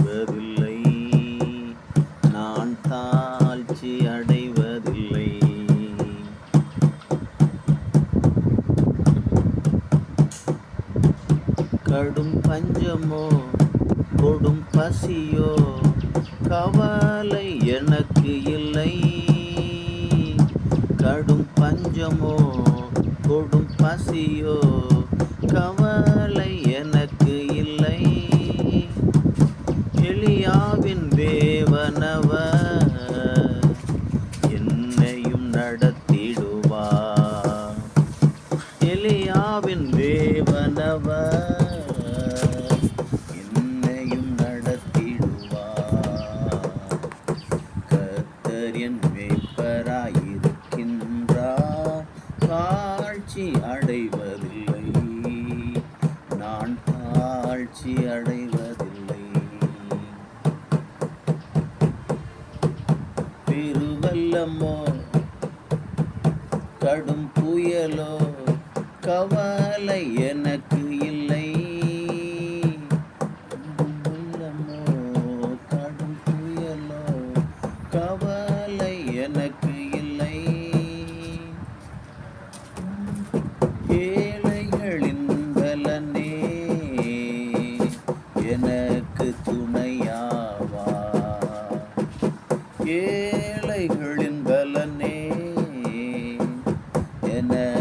அடைவதில்லை. நான் தாழ்ச்சி அடைவதில்லை. கடும் பஞ்சமோ கொடும் பசியோ கவலை எனக்கு இல்லை. கடும் பஞ்சமோ கொடும் பசியோ கவலை எனக்கு இல்லை. எலியாவின் தேவனவர் என்னையும் நடத்திடுவார். கத்தர் என் மேய்ப்பராயிருக்கின்றார். தாழ்ச்சி அடைவதில்லை. நான் தாழ்ச்சி அடைவதில்லை. திருவல்லமோ கடும் புயலோ கவலை எனக்கு இல்லை. ஏழைகளின் பலனே எனக்கு துணையாவா? ஏழைகளின் பலனே எனக்கு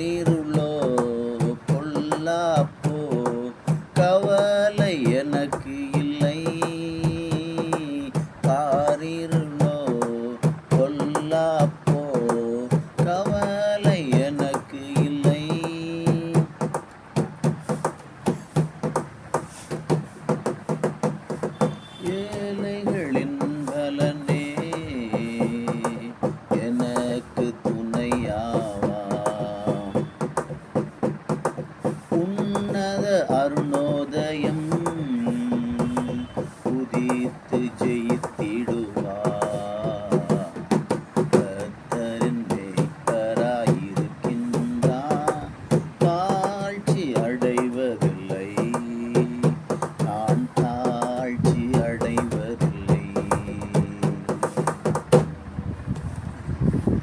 আমাদের garden